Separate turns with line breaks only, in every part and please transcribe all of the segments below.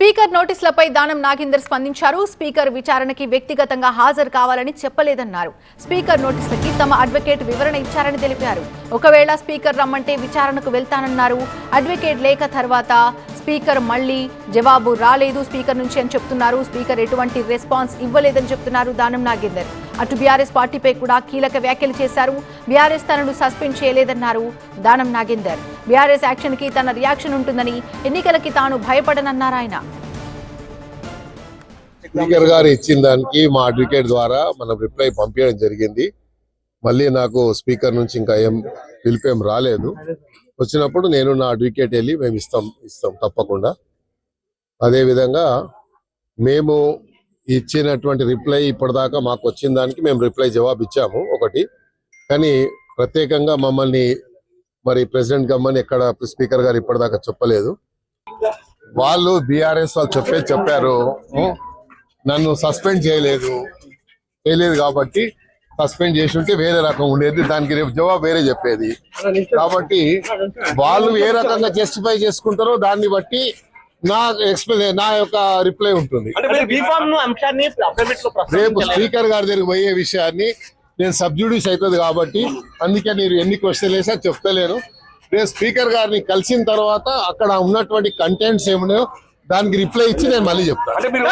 Speaker నోటీసులపై Danam Nagender స్పందించారు. Speaker విచారణకి వ్యక్తిగతంగా హాజరు కావాలని చెప్పలేదన్నారు. స్పీకర్ నోటీసులకి తమ అడ్వకేట్ వివరణ ఇచ్చారని తెలిపారు. ఒకవేళ స్పీకర్ రమ్మంటే విచారణకు వెళ్తానన్నారు. అడ్వకేట్ లేఖ తర్వాత స్పీకర్ మళ్ళీ జవాబు రాలేదు స్పీకర్ నుంచి అని చెప్తున్నారు. స్పీకర్ ఎటువంటి రెస్పాన్స్ ఇవ్వలేదని చెప్తున్నారు దానం నాగేందర్. అటు బీఆర్ఎస్ పార్టీపై కూడా కీలక వ్యాఖ్యలు చేశారు. బీఆర్ఎస్ తనను సస్పెండ్ చేయలేదన్నారు దానం నాగేందర్. బీఆర్ఎస్ యాక్షన్కి తన రియాక్షన్ ఉంటుందని ఎన్నికలకి తాను భయపడనన్నారు ఆయన.
స్పీకర్ గారు ఇచ్చిన దానికి మా అడ్వకేట్ ద్వారా మనం రిప్లై పంపించడం జరిగింది. మళ్ళీ నాకు స్పీకర్ నుంచి ఇంకా ఏం పిలిపేం రాలేదు. వచ్చినప్పుడు నేను నా అడ్వకేట్ వెళ్ళి మేము ఇస్తాం ఇస్తాం తప్పకుండా. అదే విధంగా మేము ఇచ్చినటువంటి రిప్లై ఇప్పటిదాకా మాకు వచ్చిన దానికి మేము రిప్లై జవాబు ఇచ్చాము ఒకటి. కానీ ప్రత్యేకంగా మమ్మల్ని మరి ప్రెసిడెంట్ గమ్మని ఎక్కడ స్పీకర్ గారు ఇప్పటిదాకా చెప్పలేదు. వాళ్ళు బీఆర్ఎస్ వాళ్ళు చెప్పే చెప్పారు. నన్ను సస్పెండ్ చేయలేదు. చేయలేదు కాబట్టి సస్పెండ్ చేసి ఉంటే వేరే రకం ఉండేది. దానికి రేపు జవాబు వేరే చెప్పేది. కాబట్టి వాళ్ళు ఏ రకంగా జస్టిఫై చేసుకుంటారో దాన్ని బట్టి నా ఎక్స్ప్లెయిన్ నా యొక్క రిప్లై ఉంటుంది. రేపు స్పీకర్ గారి దగ్గరికి పోయే విషయాన్ని నేను సబ్జుడిస్ అవుతుంది కాబట్టి అందుకే మీరు ఎన్ని క్వశ్చన్ వేసా చెప్తలేను. రేపు స్పీకర్ గారిని కలిసిన తర్వాత అక్కడ ఉన్నటువంటి కంటెంట్స్ ఏమున్నాయో దానికి రిప్లై ఇచ్చి నేను మళ్ళీ చెప్తాను
అంటే మీరు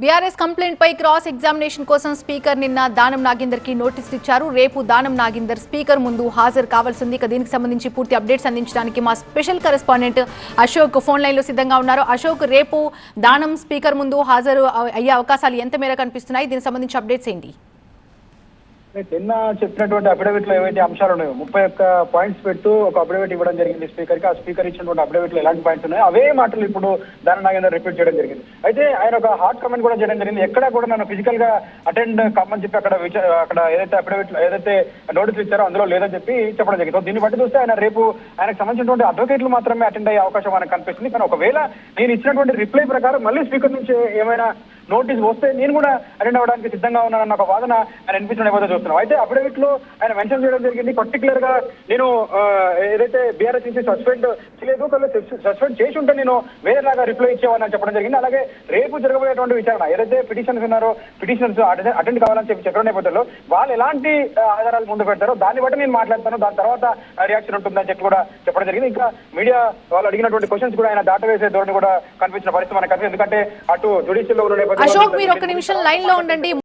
బీఆర్ఎస్ కంప్లైంట్ పై క్రాస్ ఎగ్జామినేషన్ కోసం స్పీకర్ నిన్న దానం నాగేందర్కి నోటీసులు ఇచ్చారు. రేపు దానం నాగేందర్ స్పీకర్ ముందు హాజరు కావాల్సింది. ఇక దీనికి సంబంధించి పూర్తి అప్డేట్స్ అందించడానికి మా స్పెషల్ కరెస్పాండెంట్ అశోక్ ఫోన్ లైన్లో సిద్ధంగా ఉన్నారు. అశోక్ రేపు దానం స్పీకర్ ముందు హాజరు అయ్యే అవకాశాలు ఎంత మేర కనిపిస్తున్నాయి దీనికి సంబంధించి అప్డేట్స్ ఏంటి?
నిన్న చెప్పినటువంటి అఫిడవిట్లో ఏవైతే అంశాలు ఉన్నాయో ముప్పై ఒక్క పాయింట్స్ పెట్టు ఒక అఫిడవిట్ ఇవ్వడం జరిగింది స్పీకర్కి ఆ స్పీకర్ ఇచ్చినటువంటి అఫిడవిట్లో ఎలాంటి పాయింట్స్ ఉన్నాయో అవే మాటలు ఇప్పుడు దాని నాగేందర్ రిపీట్ చేయడం జరిగింది. అయితే ఆయన ఒక హార్ట్ కమెంట్ కూడా చేయడం జరిగింది. ఎక్కడ కూడా నన్ను ఫిజికల్గా అటెండ్ కమ్మని చెప్పి అక్కడ అక్కడ ఏదైతే అఫిడవిట్ ఏదైతే నోటీస్ ఇచ్చారో అందులో లేదని చెప్పి చెప్పడం జరిగింది. దీన్ని బట్టి చూస్తే ఆయన రేపు ఆయనకు సంబంధించినటువంటి అడ్వకేట్లు మాత్రమే అటెండ్ అయ్యే అవకాశం మనకు కనిపిస్తుంది. కానీ ఒకవేళ నేను ఇచ్చినటువంటి రిప్లై ప్రకారం మళ్ళీ స్పీకర్ నుంచి ఏమైనా నోటీస్ వస్తే నేను కూడా అటెండ్ అవ్వడానికి సిద్ధంగా ఉన్నానన్న ఒక వాదన ఆయన వినిపించడం ఏమైతే చూస్తున్నాం. అయితే అఫిడవిట్లో ఆయన మెన్షన్ చేయడం జరిగింది. పర్టికులర్గా నేను ఏదైతే బీఆర్ఎస్ నుంచి సస్పెండ్ చేయలేదు సస్పెండ్ చేసి ఉంటే నేను వేరేలాగా రిప్లై ఇచ్చేవాడిని చెప్పడం జరిగింది. అలాగే రేపు జరగబోయేటువంటి విచారణ ఏదైతే పిటిషన్స్ ఉన్నారో పిటిషన్స్ అటెండ్ కావాలని చెప్పి చెప్పడం నేపథ్యంలో వాళ్ళు ఎలాంటి ఆధారాలు ముందు పెడతారో దాన్ని బట్టి నేను మాట్లాడతాను. దాని తర్వాత రియాక్షన్ ఉంటుందని చెప్పి కూడా చెప్పడం జరిగింది. ఇంకా మీడియా వాళ్ళు అడిగినటువంటి క్వశ్చన్స్ కూడా ఆయన దాటవేసే ధోరణి కూడా కనిపించిన పరిస్థితి మనకు ఎందుకంటే అటు జుడిషియల్లో ఉన్న
అశోక్ మీరు ఒక నిమిషం లైన్లో ఉండండి.